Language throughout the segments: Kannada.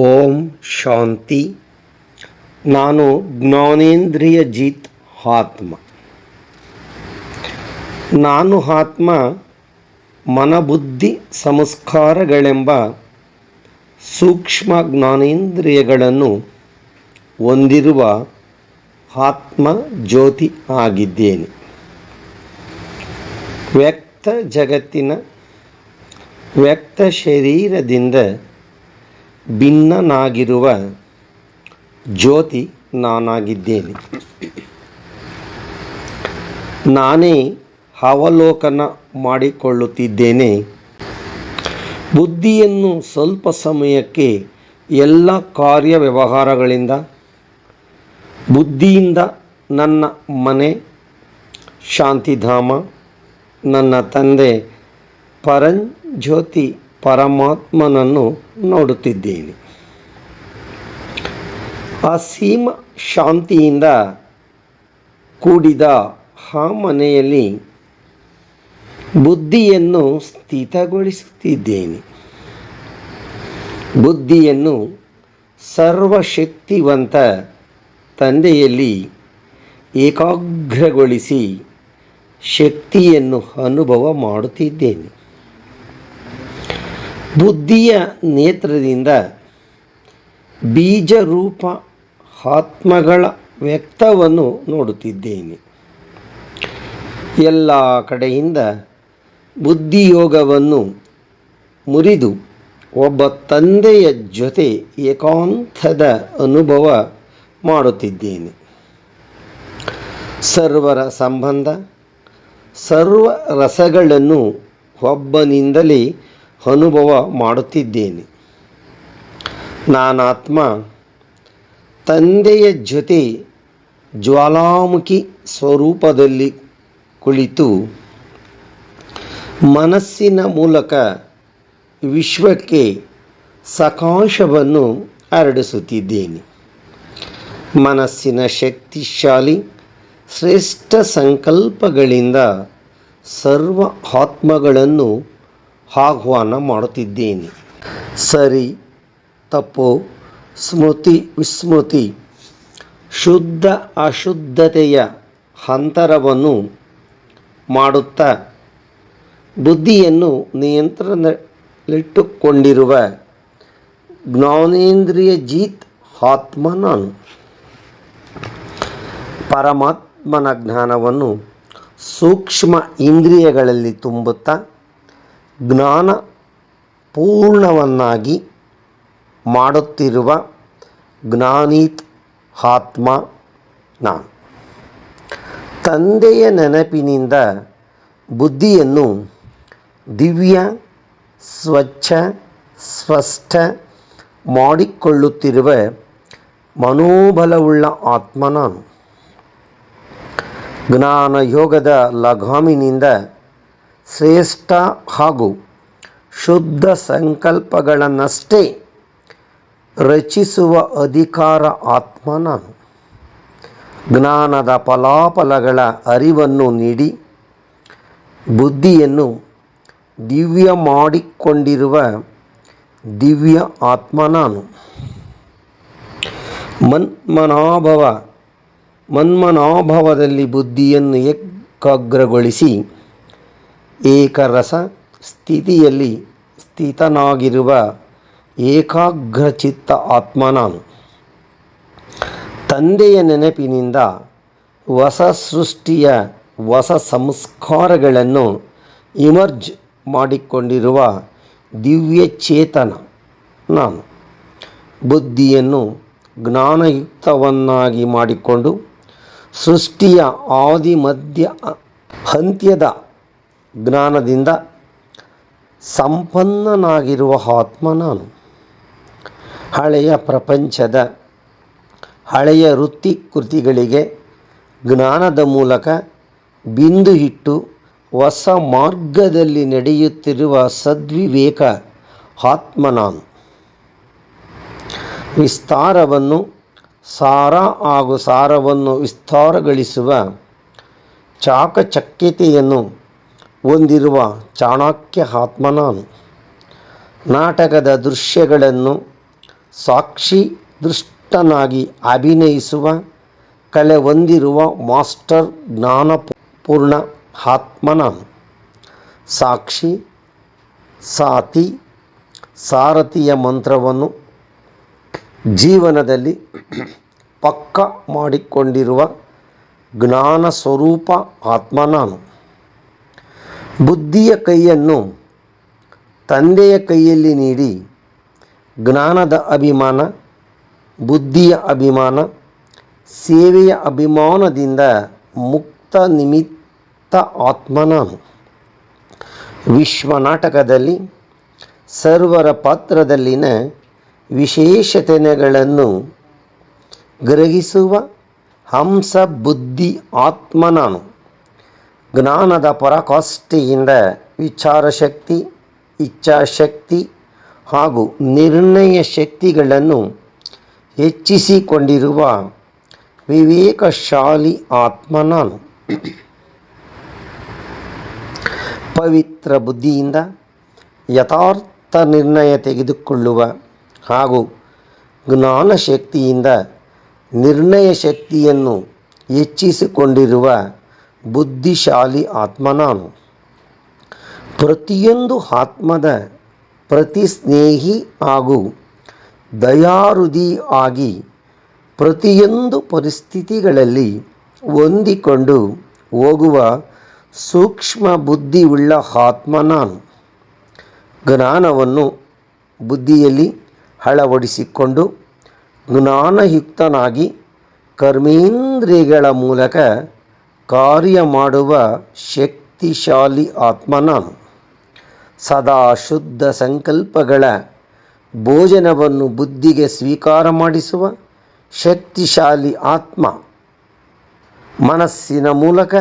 ಓಂ ಶಾಂತಿ. ನಾನು ಜ್ಞಾನೇಂದ್ರಿಯ ಜೀತ್ ಆತ್ಮ. ನಾನು ಆತ್ಮ, ಮನಬುದ್ಧಿ ಸಂಸ್ಕಾರಗಳೆಂಬ ಸೂಕ್ಷ್ಮ ಜ್ಞಾನೇಂದ್ರಿಯಗಳನ್ನು ಹೊಂದಿರುವ ಆತ್ಮ ಜ್ಯೋತಿ ಆಗಿದ್ದೇನೆ. ವ್ಯಕ್ತ ಜಗತ್ತಿನ ವ್ಯಕ್ತ ಶರೀರದಿಂದ ಭಿನ್ನನಾಗಿರುವ ಜ್ಯೋತಿ ನಾನಾಗಿದ್ದೇನೆ. ನಾನೇ ಅವಲೋಕನ ಮಾಡಿಕೊಳ್ಳುತ್ತಿದ್ದೇನೆ. ಬುದ್ಧಿಯನ್ನು ಸ್ವಲ್ಪ ಸಮಯಕ್ಕೆ ಎಲ್ಲ ಕಾರ್ಯ ವ್ಯವಹಾರಗಳಿಂದ ಬುದ್ಧಿಯಿಂದ ನನ್ನ ಮನೆ, ಶಾಂತಿಧಾಮ, ನನ್ನ ತಂದೆ ಪರಂಜ್ಯೋತಿ ಪರಮಾತ್ಮನನ್ನು ನೋಡುತ್ತಿದ್ದೇನೆ. ಅಸೀಮ ಶಾಂತಿಯಿಂದ ಕೂಡಿದ ಆ ಮನೆಯಲ್ಲಿ ಬುದ್ಧಿಯನ್ನು ಸ್ಥಿತಗೊಳಿಸುತ್ತಿದ್ದೇನೆ. ಬುದ್ಧಿಯನ್ನು ಸರ್ವಶಕ್ತಿವಂತ ತಂದೆಯಲ್ಲಿ ಏಕಾಗ್ರಗೊಳಿಸಿ ಶಕ್ತಿಯನ್ನು ಅನುಭವ ಮಾಡುತ್ತಿದ್ದೇನೆ. ಬುದ್ಧಿಯ ನೇತ್ರದಿಂದ ಬೀಜರೂಪ ಆತ್ಮಗಳ ವ್ಯಕ್ತವನ್ನು ನೋಡುತ್ತಿದ್ದೇನೆ. ಎಲ್ಲ ಕಡೆಯಿಂದ ಬುದ್ಧಿಯೋಗವನ್ನು ಮುರಿದು ಒಬ್ಬ ತಂದೆಯ ಜೊತೆ ಏಕಾಂತದ ಅನುಭವ ಮಾಡುತ್ತಿದ್ದೇನೆ. ಸರ್ವರ ಸಂಬಂಧ, ಸರ್ವ ರಸಗಳನ್ನು ಒಬ್ಬನಿಂದಲೇ ಅನುಭವ ಮಾಡುತ್ತಿದ್ದೇನೆ. ನಾನಾತ್ಮ ತಂದೆಯ ಜೊತೆ ಜ್ವಾಲಾಮುಖಿ ಸ್ವರೂಪದಲ್ಲಿ ಕುಳಿತು ಮನಸ್ಸಿನ ಮೂಲಕ ವಿಶ್ವಕ್ಕೆ ಸಕಾಶವನ್ನು ಹರಡಿಸುತ್ತಿದ್ದೇನೆ. ಮನಸ್ಸಿನ ಶಕ್ತಿಶಾಲಿ ಶ್ರೇಷ್ಠ ಸಂಕಲ್ಪಗಳಿಂದ ಸರ್ವ ಆತ್ಮಗಳನ್ನು ಆಹ್ವಾನ ಮಾಡುತ್ತಿದ್ದೇನೆ. ಸರಿ, ತಪ್ಪು. ಸ್ಮೃತಿ ವಿಸ್ಮೃತಿ. ಶುದ್ಧ ಅಶುದ್ಧತೆಯ ಅಂತರವನ್ನು ಮಾಡುತ್ತಾ ಬುದ್ಧಿಯನ್ನು ನಿಯಂತ್ರಣದಲ್ಲಿಟ್ಟುಕೊಂಡಿರುವ ಜ್ಞಾನೇಂದ್ರಿಯ ಜೀತ್ ಆತ್ಮ ನಾನು. ಪರಮಾತ್ಮನ ಜ್ಞಾನವನ್ನು ಸೂಕ್ಷ್ಮ ಇಂದ್ರಿಯಗಳಲ್ಲಿ ತುಂಬುತ್ತಾ ಜ್ಞಾನ ಪೂರ್ಣವನ್ನಾಗಿ ಮಾಡುತ್ತಿರುವ ಜ್ಞಾನೀತ್ ಆತ್ಮ ನಾನು. ತಂದೆಯ ನೆನಪಿನಿಂದ ಬುದ್ಧಿಯನ್ನು ದಿವ್ಯ, ಸ್ವಚ್ಛ, ಸ್ಪಷ್ಟ ಮಾಡಿಕೊಳ್ಳುತ್ತಿರುವ ಮನೋಬಲವುಳ್ಳ ಆತ್ಮ ನಾನು. ಜ್ಞಾನ ಯೋಗದ ಲಗಾಮಿನಿಂದ ಶ್ರೇಷ್ಠ ಹಾಗೂ ಶುದ್ಧ ಸಂಕಲ್ಪಗಳನ್ನಷ್ಟೇ ರಚಿಸುವ ಅಧಿಕಾರ ಆತ್ಮ ನಾನು. ಜ್ಞಾನದ ಫಲಾಫಲಗಳ ಅರಿವನ್ನು ನೀಡಿ ಬುದ್ಧಿಯನ್ನು ದಿವ್ಯ ಮಾಡಿಕೊಂಡಿರುವ ದಿವ್ಯ ಆತ್ಮ ನಾನು. ಮನ್ಮನಾಭವ ಮನ್ಮನಾಭವದಲ್ಲಿ ಬುದ್ಧಿಯನ್ನು ಏಕಾಗ್ರಗೊಳಿಸಿ ಏಕರಸ ಸ್ಥಿತಿಯಲ್ಲಿ ಸ್ಥಿತನಾಗಿರುವ ಏಕಾಗ್ರಚಿತ್ತ ಚಿತ್ತ ನಾನು. ತಂದೆಯ ನೆನಪಿನಿಂದ ಹೊಸ ಸೃಷ್ಟಿಯ ಹೊಸ ಸಂಸ್ಕಾರಗಳನ್ನು ಇಮರ್ಜ್ ಮಾಡಿಕೊಂಡಿರುವ ದಿವ್ಯ ಚೇತನ ನಾನು. ಬುದ್ಧಿಯನ್ನು ಜ್ಞಾನಯುಕ್ತವನ್ನಾಗಿ ಮಾಡಿಕೊಂಡು ಸೃಷ್ಟಿಯ ಆದಿ ಮಧ್ಯ ಅಂತ್ಯದ ಜ್ಞಾನದಿಂದ ಸಂಪನ್ನನಾಗಿರುವ ಆತ್ಮ ನಾನು. ಹಳೆಯ ಪ್ರಪಂಚದ ಹಳೆಯ ವೃತ್ತಿ ಕೃತಿಗಳಿಗೆ ಜ್ಞಾನದ ಮೂಲಕ ಬಿಂದು ಇಟ್ಟು ಹೊಸ ಮಾರ್ಗದಲ್ಲಿ ನಡೆಯುತ್ತಿರುವ ಸದ್ವಿವೇಕ ಆತ್ಮ ನಾನು. ವಿಸ್ತಾರವನ್ನು, ಸಾರ ಹಾಗೂ ಸಾರವನ್ನು ವಿಸ್ತಾರಗೊಳಿಸುವ ಚಾಕಚಕ್ಯತೆಯನ್ನು ಹೊಂದಿರುವ ಚಾಣಕ್ಯ ಆತ್ಮ ನಾನು ನಾಟಕದ ದೃಶ್ಯಗಳನ್ನು ಸಾಕ್ಷಿ ದೃಷ್ಟನಾಗಿ ಅಭಿನಯಿಸುವ, ಕಲೆ ಹೊಂದಿರುವ ಮಾಸ್ಟರ್ ಜ್ಞಾನಪೂರ್ಣ ಆತ್ಮ ನಾನು ಸಾಕ್ಷಿ, ಸಾತಿ, ಸಾರಥಿಯ ಮಂತ್ರವನ್ನು ಜೀವನದಲ್ಲಿ ಪಕ್ಕ ಮಾಡಿಕೊಂಡಿರುವ ಜ್ಞಾನ ಸ್ವರೂಪ ಆತ್ಮ ನಾನು ಬುದ್ಧಿಯ ಕೈಯನ್ನು ತಂದೆಯ ಕೈಯಲ್ಲಿ ನೀಡಿ ಜ್ಞಾನದ ಅಭಿಮಾನ, ಬುದ್ಧಿಯ ಅಭಿಮಾನ, ಸೇವೆಯ ಅಭಿಮಾನದಿಂದ ಮುಕ್ತ ನಿಮಿತ್ತ ಆತ್ಮನಾನು ವಿಶ್ವನಾಟಕದಲ್ಲಿ ವಿಶ್ವ ನಾಟಕದಲ್ಲಿ, ಸರ್ವರ ಪಾತ್ರದಲ್ಲಿನ ವಿಶೇಷತೆಗಳನ್ನು ಗ್ರಹಿಸುವ ಹಂಸ ಬುದ್ಧಿ ಆತ್ಮ ನಾನು. ಜ್ಞಾನದ ಪರಾಕಾಷ್ಠೆಯಿಂದ ವಿಚಾರಶಕ್ತಿ, ಇಚ್ಛಾಶಕ್ತಿ ಹಾಗೂ ನಿರ್ಣಯ ಶಕ್ತಿಗಳನ್ನು ಹೆಚ್ಚಿಸಿಕೊಂಡಿರುವ ವಿವೇಕಶಾಲಿ ಆತ್ಮ ನಾನು. ಪವಿತ್ರ ಬುದ್ಧಿಯಿಂದ ಯಥಾರ್ಥ ನಿರ್ಣಯ ತೆಗೆದುಕೊಳ್ಳುವ ಹಾಗೂ ಜ್ಞಾನ ಶಕ್ತಿಯಿಂದ ನಿರ್ಣಯ ಶಕ್ತಿಯನ್ನು ಹೆಚ್ಚಿಸಿಕೊಂಡಿರುವ ಬುದ್ಧಿಶಾಲಿ ಆತ್ಮ ನಾನು. ಪ್ರತಿಯೊಂದು ಆತ್ಮದ ಪ್ರತಿ ಸ್ನೇಹಿ ಹಾಗೂ ದಯಾರುದಿ ಆಗಿ ಪ್ರತಿಯೊಂದು ಪರಿಸ್ಥಿತಿಗಳಲ್ಲಿ ಹೊಂದಿಕೊಂಡು ಹೋಗುವ ಸೂಕ್ಷ್ಮ ಬುದ್ಧಿಯುಳ್ಳ ಆತ್ಮ ನಾನು. ಜ್ಞಾನವನ್ನು ಬುದ್ಧಿಯಲ್ಲಿ ಅಳವಡಿಸಿಕೊಂಡು ಜ್ಞಾನಯುಕ್ತನಾಗಿ ಕರ್ಮೇಂದ್ರಿಯಗಳ ಮೂಲಕ ಕಾರ್ಯ ಮಾಡುವ ಶಕ್ತಿಶಾಲಿ ಆತ್ಮ ನಾನು ಸದಾ ಶುದ್ಧ ಸಂಕಲ್ಪಗಳ ಭೋಜನವನ್ನು ಬುದ್ಧಿಗೆ ಸ್ವೀಕಾರ ಮಾಡಿಸುವ ಶಕ್ತಿಶಾಲಿ ಆತ್ಮ ಮನಸ್ಸಿನ ಮೂಲಕ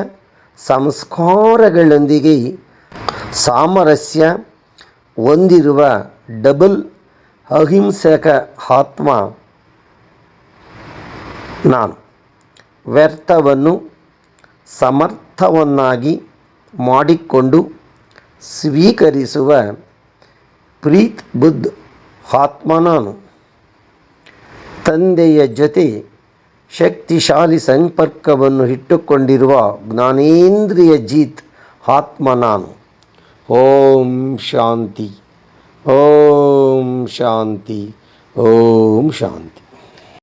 ಸಂಸ್ಕಾರಗಳೊಂದಿಗೆ ಸಾಮರಸ್ಯ ಹೊಂದಿರುವ ಡಬಲ್ ಅಹಿಂಸಕ ಆತ್ಮ ನಾನು ವ್ಯರ್ಥವನ್ನು ಸಮರ್ಥವನ್ನಾಗಿ ಮಾಡಿಕೊಂಡು ಸ್ವೀಕರಿಸುವ ಪ್ರೀತ್ ಬುದ್ಧ ಆತ್ಮನಾನು ತಂದೆಯ ಜೊತೆ ಶಕ್ತಿಶಾಲಿ ಸಂಪರ್ಕವನ್ನು ಇಟ್ಟುಕೊಂಡಿರುವ ಜ್ಞಾನೇಂದ್ರಿಯ ಜೀತ್ ಆತ್ಮನಾನು ಓಂ ಶಾಂತಿ ಓಂ ಶಾಂತಿ ಓಂ ಶಾಂತಿ.